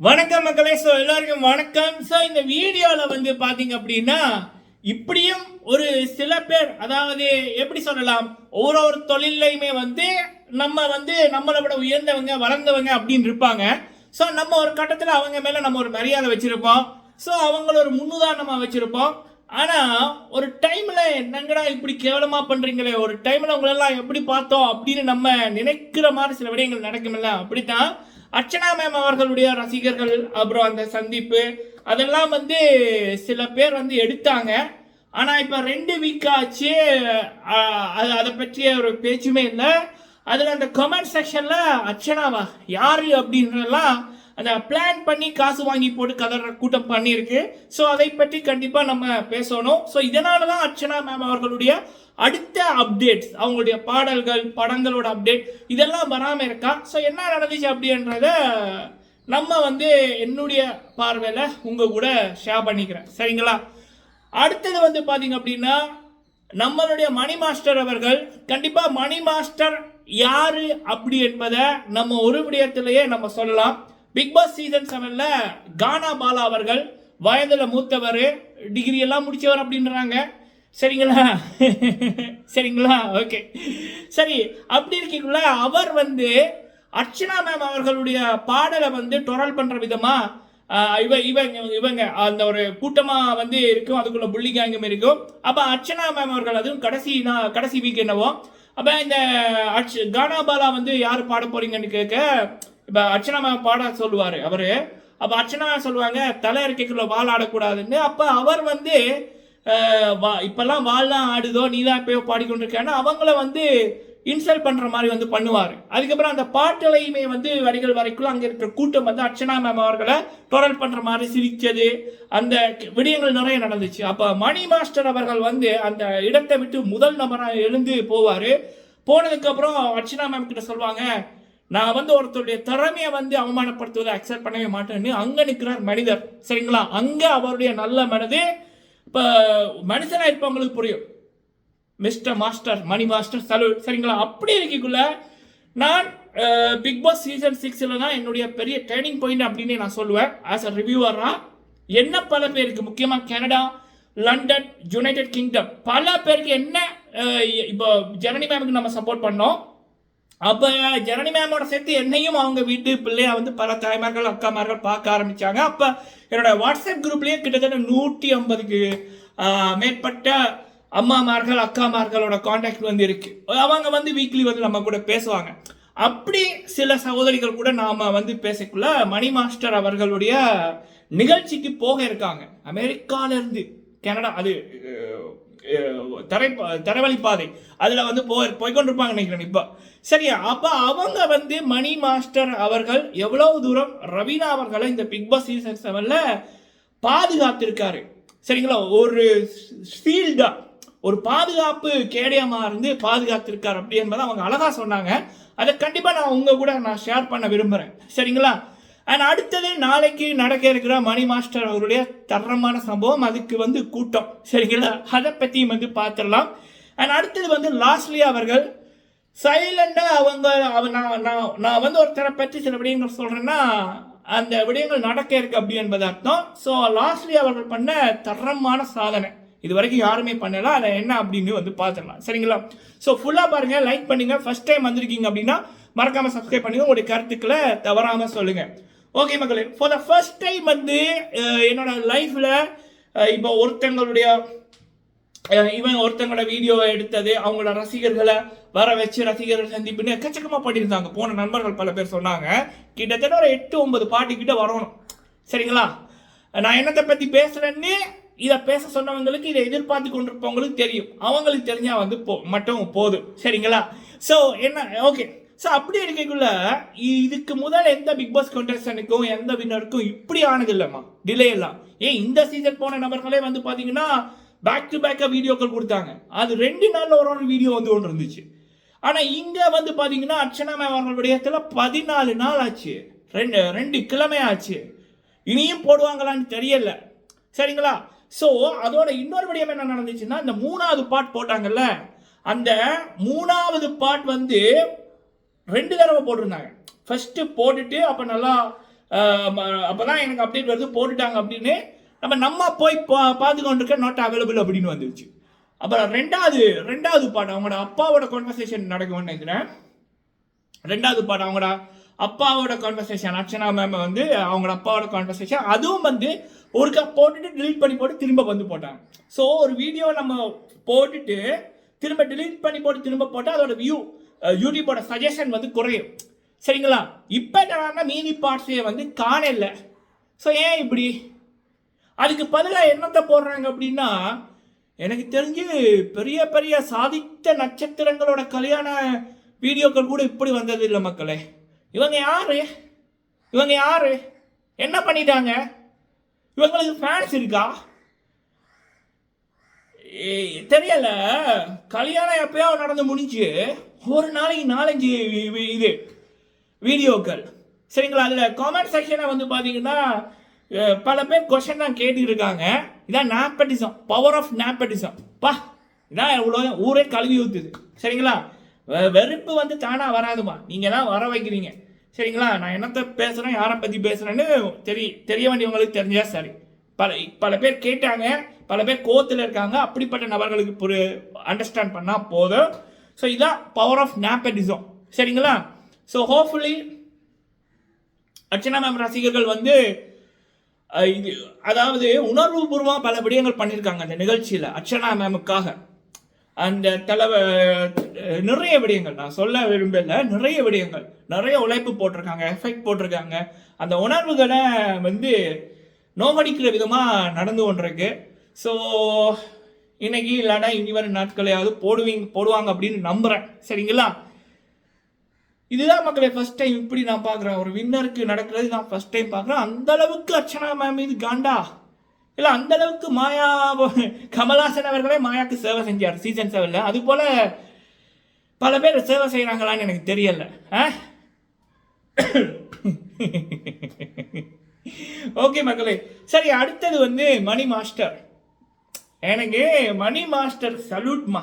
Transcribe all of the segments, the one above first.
வணக்கம் மக்களே. ஸோ எல்லாருக்கும் வணக்கம். ஸோ இந்த வீடியோவில் வந்து பார்த்தீங்க அப்படின்னா இப்படியும் ஒரு சில பேர் அதாவது எப்படி சொல்லலாம் ஒரு ஒரு தொழிலையுமே வந்து நம்ம வந்து நம்மளை விட உயர்ந்தவங்க வளர்ந்தவங்க அப்படின்னு இருப்பாங்க. ஸோ நம்ம ஒரு கட்டத்தில் அவங்க மேலே நம்ம ஒரு மரியாதை வச்சுருப்போம். ஸோ அவங்கள ஒரு முன்னுதாரணமாக வச்சுருப்போம். ஆனால் ஒரு டைமில் என்னங்கடா இப்படி கேவலமாக பண்ணுறீங்களே ஒரு டைமில் உங்களெல்லாம் எப்படி பார்த்தோம் அப்படின்னு நம்ம நினைக்கிற மாதிரி சில விடயங்கள் நடக்குமில்ல அப்படித்தான் அர்ச்சனா மேம் அவர்களுடைய ரசிகர்கள் அப்புறம் அந்த சந்திப்பு அதெல்லாம் வந்து சில பேர் வந்து எடுத்தாங்க. ஆனால் இப்போ ரெண்டு வீக் ஆச்சு அது அதை பற்றிய ஒரு பேச்சுமே இல்லை. அதில் அந்த கமெண்ட் செக்ஷனில் அர்ச்சனாவா யாரு அப்படின்றலாம் அந்த பிளான் பண்ணி காசு வாங்கி போட்டு கதற கூட்டம் பண்ணியிருக்கு. ஸோ அதை பற்றி கண்டிப்பாக நம்ம பேசணும். ஸோ இதனால தான் அர்ச்சனா மேம் அவர்களுடைய அடுத்த அப்டேட்ஸ் அவங்களுடைய பாடல்கள் படங்களோட அப்டேட் இதெல்லாம் வராமல் இருக்கா? ஸோ என்ன நடந்துச்சு அப்படின்றத நம்ம வந்து என்னுடைய பார்வையில் உங்கள் கூட ஷேர் பண்ணிக்கிறேன். சரிங்களா? அடுத்தது வந்து பார்த்தீங்க அப்படின்னா நம்மளுடைய மணி மாஸ்டர் அவர்கள் கண்டிப்பாக மணி மாஸ்டர் யாரு அப்படி என்பதை நம்ம ஒரு விடயத்திலேயே நம்ம சொல்லலாம். பிக் பாஸ் சீசன் செவனில் கானா பாலா அவர்கள் வயதில் மூத்தவர் டிகிரி எல்லாம் முடித்தவர் அப்படின்றாங்க. சரிங்களா? சரிங்களா? ஓகே சரி அப்படி இருக்கீங்களா அவர் வந்து அர்ச்சனா மேம் அவர்களுடைய பாடலை வந்து டொரல் பண்ணுற விதமாக இவ இவங்க இவங்க அந்த ஒரு கூட்டமாக வந்து இருக்கும். அதுக்குள்ள புள்ளி கேங்கும் இருக்கும். அப்போ அர்ச்சனா மேம் அவர்கள் அதுவும் கடைசி நான் கடைசி வீக் என்னவோ? அப்போ இந்த அர்ச் கானா பாலா வந்து யார் பாட போறீங்கன்னு கேட்க இப்ப அர்ச்சனா மேம் பாட சொல்லுவாரு அவரு. அப்ப அர்ச்சனா சொல்லுவாங்க தலை இருக்கைக்குள்ள வால் ஆடக்கூடாதுன்னு. அப்ப அவர் வந்து வா இப்பெல்லாம் வால்லாம் ஆடுதோ நீ தான் எப்பயோ பாடிக்கொண்டிருக்கேன்னு அவங்கள வந்து இன்சல்ட் பண்ற மாதிரி வந்து பண்ணுவார். அதுக்கப்புறம் அந்த பாட்டலையுமே வந்து வரிகள் வரைக்குள்ள அங்க இருக்கிற கூட்டம் வந்து அர்ச்சனா மேம் அவர்களை டொரல் பண்ற மாதிரி சிரிச்சது. அந்த விடயங்கள் நிறைய நடந்துச்சு. அப்ப மணி மாஸ்டர் அவர்கள் வந்து அந்த இடத்தை விட்டு முதல் நபராக எழுந்து போவாரு. போனதுக்கு அப்புறம் அர்ச்சனா மேம் கிட்ட சொல்லுவாங்க நான் வந்து ஒருத்தருடைய திறமையை வந்து அவமானப்படுத்துவதை அக்செப்ட் பண்ணவே மாட்டேன்னு அங்கே நிற்கிறார் மனிதர். சரிங்களா? அங்கே அவருடைய நல்ல மனது இப்போ மனுஷனாக இருப்பவங்களுக்கு புரியும். Mister master Mani master salute சரிங்களா? அப்படி இருக்கக்குள்ள நான் பிக் பாஸ் சீசன் சிக்ஸில் தான் என்னுடைய பெரிய ட்ரைனிங் பாயிண்ட் அப்படின்னு நான் சொல்லுவேன். ஆஸ் அ ரிவ்யூவராக என்ன பல பேருக்கு முக்கியமாக கனடா லண்டன் யுனைடெட் கிங்டம் பல பேருக்கு என்ன இப்போ ஜனனி மேமுக்கு நம்ம சப்போர்ட் பண்ணோம். அப்போ ஜனனி மேமோட சேர்த்து என்னையும் அவங்க வீட்டு பிள்ளைய வந்து பல தாய்மார்கள் அக்காமார்கள் பார்க்க ஆரம்பிச்சாங்க. அப்போ என்னோட வாட்ஸ்அப் குரூப்லேயே கிட்டத்தட்ட நூற்றி ஐம்பதுக்கு மேற்பட்ட அம்மாமார்கள் அக்காமார்களோட காண்டாக்ட் வந்து இருக்கு. அவங்க வந்து வீக்லி வந்து நம்ம கூட பேசுவாங்க. அப்படி சில சகோதரிகள் கூட நாம வந்து பேசக்குள்ள மணி மாஸ்டர் அவர்களுடைய நிகழ்ச்சிக்கு போக இருக்காங்க. அமெரிக்கால இருந்து கனடா அது தரை தரவழிப்பாதை. அதில் வந்து போய் போய்கொண்டிருப்பாங்க நினைக்கிறேன் இப்போ. சரியா? அப்போ அவங்க வந்து மணி மாஸ்டர் அவர்கள் எவ்வளவு தூரம் ரவீனா அவர்களை இந்த பிக் பாஸ் சீசன் செவனில் பாதுகாத்திருக்காரு. சரிங்களா? ஒரு ஃபீல்டாக ஒரு பாதுகாப்பு கேடயமாக இருந்து பாதுகாத்திருக்கார் அப்படி என்பதை அவங்க அழகாக சொன்னாங்க. அதை கண்டிப்பாக நான் உங்கள் கூட நான் ஷேர் பண்ண விரும்புகிறேன் சரிங்களா? அண்ட் அடுத்தது நாளைக்கு நடக்க இருக்கிற மணி மாஸ்டர் அவருடைய தரமான சம்பவம் அதுக்கு வந்து கூட்டம். சரிங்களா? அதை பற்றியும் வந்து பார்த்துடலாம். அண்ட் அடுத்தது வந்து லாஸ்ட்லி அவர்கள் சைலண்டாக அவங்க நான் நான் நான் வந்து ஒருத்தரை பற்றி சில விடயங்கள் சொல்கிறேன்னா அந்த விடயங்கள் நடக்க இருக்கு அப்படி என்பது அர்த்தம். ஸோ லாஸ்ட்லி அவர்கள் பண்ண தரமான சாதனை. இது வரைக்கும் யாருமே பண்ணலாம் அதை என்ன அப்படின்னு வந்து பார்த்துடலாம். சரிங்களா? ஸோ ஃபுல்லாக பாருங்கள் லைக் பண்ணுங்கள் ஃபஸ்ட் டைம் வந்திருக்கீங்க அப்படின்னா மறக்காமல் சப்ஸ்கிரைப் பண்ணுங்கள் உங்களுடைய கருத்துக்களை தவறாமல் சொல்லுங்கள் ஓகே மக்களே ஃபார் த ஃபர்ஸ்ட் டைம் வந்து என்னோட லைஃப்பில் இப்போ ஒருத்தங்களுடைய இவன் ஒருத்தங்களோட வீடியோவை எடுத்தது அவங்களோட ரசிகர்களை வர வச்சு ரசிகர்கள் சந்திப்புன்னு எக்கச்சக்கமாக பண்ணியிருந்தாங்க. போன நண்பர்கள் பல பேர் சொன்னாங்க கிட்டத்தட்ட ஒரு எட்டு ஒன்பது பாட்டிக்கிட்ட வரணும். சரிங்களா? நான் என்னத்தை பற்றி பேசுகிறேன்னு இதை பேச சொன்னவங்களுக்கு இதை எதிர்பார்த்து கொண்டிருப்பவங்களுக்கு தெரியும். அவங்களுக்கு தெரிஞ்சால் வந்து போ மட்டும் போதும். சரிங்களா? ஸோ என்ன ஓகே ஸோ அப்படி இருக்கக்குள்ள இ- இதுக்கு முதல் எந்த பிக் பாஸ் கண்டஸ்டனுக்கும் எந்த வின்னருக்கும் இப்படி ஆனது இல்லைம்மா டிலே எல்லாம். ஏன் இந்த சீசன் போன நபர்களே வந்து பார்த்தீங்கன்னா பேக் டு பேக்காக வீடியோக்கள் கொடுத்தாங்க. அது ரெண்டு நாளில் ஒரு ஒரு வீடியோ வந்து ஒன்று இருந்துச்சு. ஆனால் இங்கே வந்து பார்த்தீங்கன்னா அர்ச்சனா மேம் அவர்களுடைய இடத்துல பதினாலு நாள் ஆச்சு. ரெண்டு ரெண்டு கிழமை ஆச்சு. இனியும் போடுவாங்களான்னு தெரியல. சரிங்களா? ஸோ அதோட இன்னொரு விடயம் என்ன நடந்துச்சுன்னா இந்த மூணாவது பாட் போட்டாங்கல்ல அந்த மூணாவது பாட் வந்து ரெண்டு தடவை போட்டிருந்தாங்க. ஃபஸ்ட்டு போட்டுட்டு அப்போ நல்லா அப்போ தான் எனக்கு அப்டேட் வருது போட்டுட்டாங்க அப்படின்னு. நம்ம நம்ம போய் பா பார்த்து கொண்டிருக்க நாட் அவைலபிள் அப்படின்னு வந்துருச்சு. அப்புறம் ரெண்டாவது ரெண்டாவது பாட்டு அவங்களோட அப்பாவோட கான்வர்சேஷன் நடக்கும்னு நினைக்கிறேன். ரெண்டாவது பாட்டு அவங்களோட அப்பாவோட கான்வர்சேஷன் அர்ச்சனா மேம் வந்து அவங்களோட அப்பாவோட கான்வர்சேஷன் அதுவும் வந்து ஒருக்கா போட்டுட்டு டிலீட் பண்ணி போட்டு திரும்ப வந்து போட்டாங்க. ஸோ ஒரு வீடியோ நம்ம போட்டுட்டு திரும்ப டிலீட் பண்ணி போட்டு திரும்ப போட்டால் அதோட வியூ யூடியூபோட சஜஷன் வந்து குறையும். சரிங்களா? இப்போ நான் மீதி பார்ட்ஸே வந்து காணல. ஸோ ஏன் இப்படி? அதுக்கு பதிலாக என்னத்தை போடுறாங்க அப்படின்னா எனக்கு தெரிஞ்சு பெரிய பெரிய சாதித்த நட்சத்திரங்களோட கல்யாண வீடியோக்கள் கூட இப்படி வந்தது இல்லை மக்களே. இவங்க யாரு? இவங்க யாரு? என்ன பண்ணிட்டாங்க? இவங்களுக்கு ஃபேன்ஸ் இருக்கா? தெரியல. கல்யாணம் எப்பயோ நடந்து முடிஞ்சு ஒரு நாளைக்கு நாலஞ்சு இது வீடியோக்கள். சரிங்களா? அதில் காமெண்ட் செக்ஷனை வந்து பார்த்தீங்கன்னா பல பேர் கொஷன் தான் கேட்டுட்டு இருக்காங்க இதான் நாப்பட்டிசம் பவர் ஆஃப் நாப்பட்டிசம் பா இதான் இவ்வளோ ஊரே கழுவி ஊற்றுது சரிங்களா? வெ- வெறுப்பு வந்து தானாக வராதுமா? நீங்கள் தான் வர வைக்கிறீங்க. சரிங்களா? நான் என்னத்தை பேசுகிறேன் யாரை பற்றி பேசுகிறேன்னு தெரிய தெரிய வேண்டியவங்களுக்கு தெரிஞ்சால் சரி. பல பல பேர் கேட்டாங்க. பல பேர் கோத்தில் இருக்காங்க. அப்படிப்பட்ட நபர்களுக்கு புரி அண்டர்ஸ்டாண்ட் பண்ணால் போதும். ஸோ இதுதான் பவர் ஆஃப் நாப்பட்டிசம் சரிங்களா? ஸோ ஹோப்ஃபுல்லி அர்ச்சனா மேம் ரசிகர்கள் வந்து இது அதாவது உணர்வுபூர்வமாக பல விடயங்கள் பண்ணியிருக்காங்க அந்த நிகழ்ச்சியில் அர்ச்சனா மேமுக்காக அந்த தலைவ நிறைய விடயங்கள் நான் சொல்ல விரும்பல நிறைய விடயங்கள். நிறைய உழைப்பு போட்டிருக்காங்க எஃபெக்ட் போட்டிருக்காங்க. அந்த உணர்வுகளை வந்து நோகடிக்கிற விதமாக நடந்து கொண்டிருக்கு. ஸோ இன்னைக்கு இல்லைன்னா இனி வரும் நாட்களையாவது போடுவீங்க போடுவாங்க அப்படின்னு நம்புகிறேன் சரிங்களா? இதுதான் மக்களை ஃபர்ஸ்ட் டைம் இப்படி நான் பார்க்குறேன். ஒரு வின்னருக்கு நடக்கிறது நான் ஃபர்ஸ்ட் டைம் பார்க்குறேன். அந்த அளவுக்கு அர்ச்சனா மேம் இது காண்டா? இல்லை அந்த அளவுக்கு மாயா கமலாசன் அவர்களே மாயாக்கு சேவை செஞ்சார் சீசன் செவனில் அது போல் பல பேர் சேவை செய்கிறாங்களான்னு எனக்கு தெரியல. ஆ? ஓகே மக்களே. சரி அடுத்தது வந்து மணி மாஸ்டர் எனக்கு மணி மாஸ்டர் சல்யூட்மா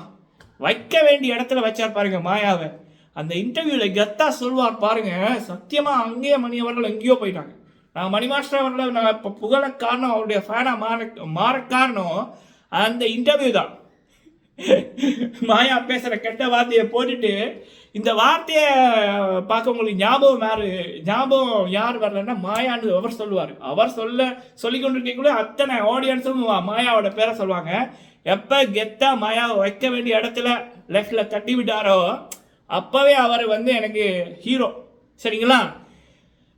வைக்க வேண்டிய இடத்துல வச்சார் பாருங்க மாயாவை. அந்த இன்டர்வியூல கெத்தா சொல்வார் பாருங்க சத்தியமா அங்கேயே மணி அவர்கள் எங்கேயோ போயிட்டாங்க. நான் மணி மாஸ்டர் அவர்களை நான் இப்போ புகழ காரணம் அவருடைய ஃபேனாக மாற மாற காரணம் அந்த இன்டர்வியூ தான். மாயா பேசுகிற கெட்ட வார்த்தையை போட்டுட்டு இந்த வார்த்தையை பார்க்க உங்களுக்கு ஞாபகம் யார் ஞாபகம் யார் வரலன்னா மாயான்னு அவர் சொல்லுவார். அவர் சொல்ல சொல்லி கொண்டிருக்கக்குள்ள அத்தனை ஆடியன்ஸும் மாயாவோட பேரை சொல்லுவாங்க. எப்போ கெத்தா மாயாவை வைக்க வேண்டிய இடத்துல லெஃப்டில் தட்டி விட்டாரோ அப்போவே அவர் வந்து எனக்கு ஹீரோ சரிங்களா?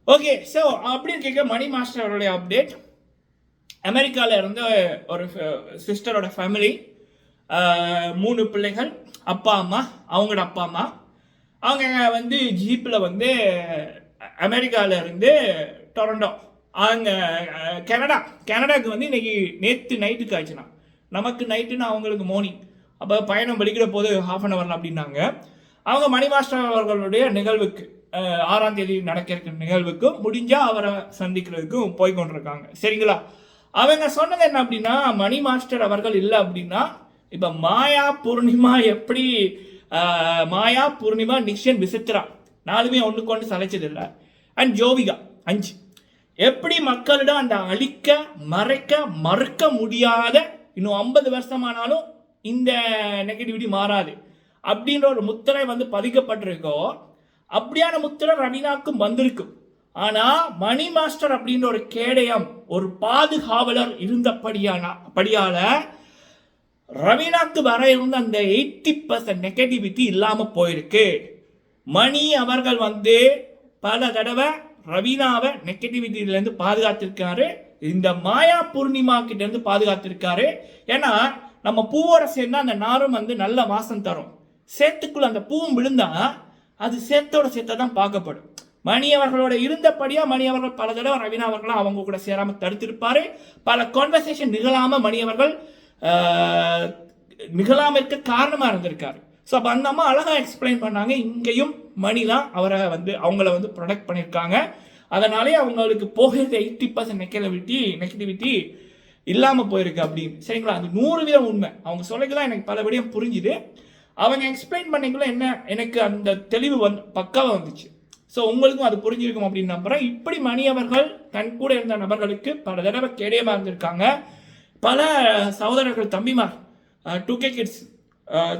ஓகே ஸோ அப்படின்னு கேட்க மணி மாஸ்டர் அவருடைய அப்டேட் அமெரிக்காவில் இருந்து ஒரு சிஸ்டரோட ஃபேமிலி மூணு பிள்ளைகள் அப்பா அம்மா அவங்களோட அப்பா அம்மா. அவங்க வந்து ஜீப்பில் வந்து அமெரிக்காவிலேருந்து டொரண்டோ. அங்கே கனடா. கனடாவுக்கு வந்து இன்னைக்கு நேற்று நைட்டுக்கு ஆச்சுன்னா நமக்கு நைட்டுன்னு அவங்களுக்கு மார்னிங் அப்போ பயணம் படிக்கிற போது ஹாஃப் அன் அவர்னு அப்படின்னாங்க. அவங்க மணி மாஸ்டர் அவர்களுடைய நிகழ்வுக்கு ஆறாம் தேதி நடக்க இருக்கிற நிகழ்வுக்கு அவரை சந்திக்கிறதுக்கும் போய் கொண்டிருக்காங்க. சரிங்களா? அவங்க சொன்னது என்ன அப்படின்னா மணி மாஸ்டர் அவர்கள் இல்லை அப்படின்னா இப்போ மாயா பூர்ணிமா எப்படி மாயா பூர்ணிமா நிக்ஷன் விசித்ரா நாலுமே ஒன்றுக்கு ஒன்று சளைச்சதில்லை. அண்ட் ஜோவிகா அஞ்சு. எப்படி மக்களிடம் அந்த அழிக்க மறைக்க மறுக்க முடியாத இன்னும் ஐம்பது வருஷமானாலும் இந்த நெகட்டிவிட்டி மாறாது. அப்படின்ற ஒரு முத்திரை வந்து பதிக்கப்பட்டிருக்கோ அப்படியான முத்திரை ரவீனாக்கும் வந்திருக்கும் ஆனால் மணி மாஸ்டர் அப்படின்ற ஒரு கேடயம் ஒரு பாதுகாவலர் இருந்தபடியான படியால ரவீனாக்கு வர இருந்த அந்த எயிட்டி பர்சன்ட் நெகட்டிவிட்டி இல்லாமல் போயிருக்கு. மணி அவர்கள் வந்து பல தடவை ரவீனாவை நெகட்டிவிட்டியிலேருந்து பாதுகாத்திருக்காரு. இந்த மாயா பூர்ணிமா கிட்டேருந்து பாதுகாத்திருக்காரு. ஏன்னா நம்ம பூவோட சேர்ந்தா அந்த நாரும் வந்து நல்ல வாசம் தரும். சேத்துக்குள்ள அந்த பூவும் விழுந்தா அது சேத்தோட சேத்தை தான் பார்க்கப்படும். மணி அவர்களோட இருந்தபடியா மணி அவர்கள் பல தடவை ரவீனா அவர்களும் அவங்க கூட சேராமல் தடுத்திருப்பாரு. பல கான்வர்சேஷன் நிகழாம மணி அவர்கள் நிகழாமல் இருக்க காரணமாக இருந்திருக்காரு. ஸோ அப்போ அந்த அம்மா அழகாக எக்ஸ்பிளைன் பண்ணாங்க இங்கேயும் மணி தான் அவரை வந்து அவங்கள வந்து ப்ரொடெக்ட் பண்ணியிருக்காங்க. அதனாலே அவங்களுக்கு போகிறது எயிட்டி பர்சன்ட் நெகட்டிவிட்டி நெகட்டிவிட்டி இல்லாமல் போயிருக்கு அப்படின்னு. சரிங்களா? அது நூறு வீதம் உண்மை. அவங்க சொல்லிக்கலாம் எனக்கு பல புரிஞ்சுது. அவங்க எக்ஸ்பிளைன் பண்ணிக்குள்ள என்ன? எனக்கு அந்த தெளிவு வந்து பக்காவாக வந்துச்சு. ஸோ உங்களுக்கும் அது புரிஞ்சிருக்கும் அப்படின்னு நம்புகிறேன் இப்படி மணி அவர்கள் தன் கூட இருந்த நபர்களுக்கு பல தடவை கேடயமாக இருந்திருக்காங்க. பல சகோதரர்கள் தம்பிமார் டூ கே கிட்ஸ்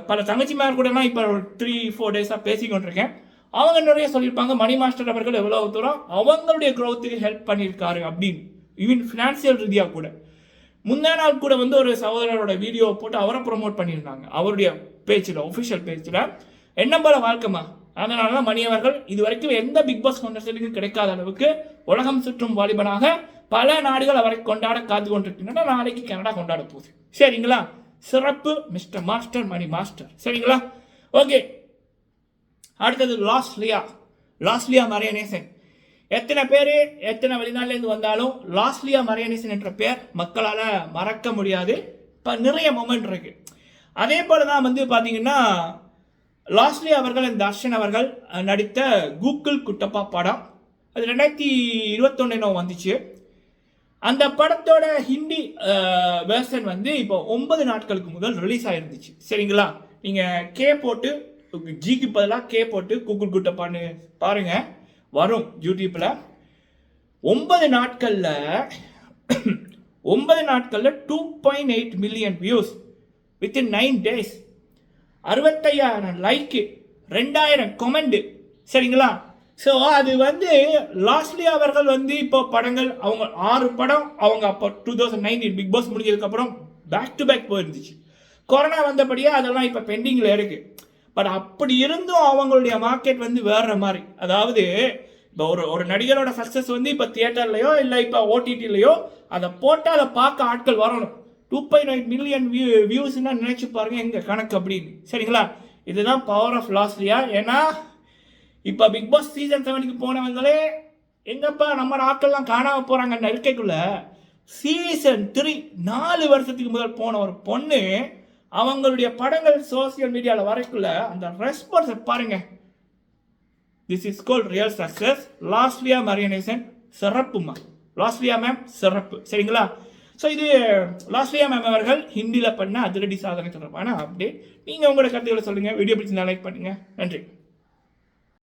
பல தங்கச்சிமார் கூடலாம் இப்போ ஒரு த்ரீ ஃபோர் டேஸாக பேசிக்கொண்டிருக்கேன் அவங்க நிறைய சொல்லியிருப்பாங்க மணி மாஸ்டர் அவர்கள் எவ்வளோ தூரம் அவங்களுடைய க்ரோத்துக்கு ஹெல்ப் பண்ணியிருக்காரு அப்படின்னு. ஈவன் ஃபினான்சியல் ரீதியாக கூட. முந்தா நாள் கூட வந்து ஒரு சகோதரரோட வீடியோ போட்டு அவரை ப்ரொமோட் பண்ணியிருந்தாங்க. அவருடைய பேஜில் ஒஃபிஷியல் பேஜில் என்ன போல வாழ்க்கைமா? அதனால தான் மணி அவர்கள் இது வரைக்கும் எந்த பிக் பாஸ் கொண்டர்களுக்கும் கிடைக்காத அளவுக்கு உலகம் சுற்றும் வாலிபனாக பல நாடுகள் அவரை கொண்டாட காத்து கொண்டிருக்கின்றன. நாளைக்கு கனடா கொண்டாட போகுது. சரிங்களா? சிறப்பு மிஸ்டர் மாஸ்டர் மணி மாஸ்டர் சரிங்களா? ஓகே அடுத்தது லாஸ்லியா லாஸ்லியா மரியநேசன் எத்தனை பேர் எத்தனை வெளிநாட்டிலேருந்து வந்தாலும் லாஸ்லியா மரியநேசன் என்ற பேர் மக்களால் மறக்க முடியாது. இப்போ நிறைய மொமெண்ட் இருக்கு. அதே போல தான் வந்து பார்த்தீங்கன்னா லாஸ்லி அவர்கள் இந்த தர்ஷன் அவர்கள் நடித்த கூகுள் குட்டப்பா படம். அது ரெண்டாயிரத்தி இருபத்தொன்னு வந்துச்சு. அந்த படத்தோட ஹிந்தி வேர்ஷன் வந்து இப்போ ஒன்பது நாட்களுக்கு முதல் ரிலீஸ் ஆயிருந்துச்சு. சரிங்களா? நீங்கள் கே போட்டு ஜிக்கு பதிலாக கே போட்டு கூகுள் குட்டப்பான்னு பாருங்க. வரும் யூடியூப்பில் ஒன்பது நாட்களில் ஒன்பது நாட்களில் two point eight million views within nine days அறுபத்தையாயிரம் like ரெண்டாயிரம் கொமெண்டு சரிங்களா? ஸோ அது வந்து லாஸ்ட்லி அவர்கள் வந்து இப்போ படங்கள் அவங்க ஆறு படம் அவங்க அப்போ two thousand nineteen Bigg Boss முடிஞ்சதுக்கப்புறம் பேக் டு பேக் போயிருந்துச்சு. கொரோனா வந்தபடியே அதெல்லாம் இப்போ பெண்டிங்கில் இருக்குது பட் அப்படி இருந்தும் அவங்களுடைய மார்க்கெட் வந்து வேற மாதிரி. அதாவது இப்போ ஒரு ஒரு நடிகரோட சக்ஸஸ் வந்து இப்போ தியேட்டர்லையோ இல்லை இப்போ ஓடிடிலையோ அதை போட்டால் அதை பார்க்க ஆட்கள் வரணும். Two point nine million view வியூஸ்னால் நினச்சி பாருங்க எங்கள் கணக்கு அப்படின்னு. சரிங்களா? இதுதான் பவர் ஆஃப் லாஸ்லியா ஏன்னா இப்போ பிக் பாஸ் சீசன் செவனுக்கு போனவங்களே எங்கப்பா நம்ம ஆட்கள்லாம் காணாம போகிறாங்கன்னு இருக்கைக்குள்ள சீசன் த்ரீ நாலு வருஷத்துக்கு முதல் போன ஒரு பொண்ணு அவங்களுடைய படங்கள் சோசியல் மீடியாவில் வரைக்குள்ள அந்த ரெஸ்பான்ஸை பாருங்க. This is goal real success Losliya Mariyanesan சிறப்புமா Losliya ma'am சிறப்பு. சரிங்களா? ஸோ இது லாஸ்லியா மேம் அவர்கள் ஹிந்தியில் பண்ண அதிரடி சாதனை தொடர்பான அப்டேட் நீங்கள் உங்களோட கருத்துக்களை சொல்லுங்கள் வீடியோ பிடிச்சிருந்தா லைக் பண்ணுங்கள் நன்றி.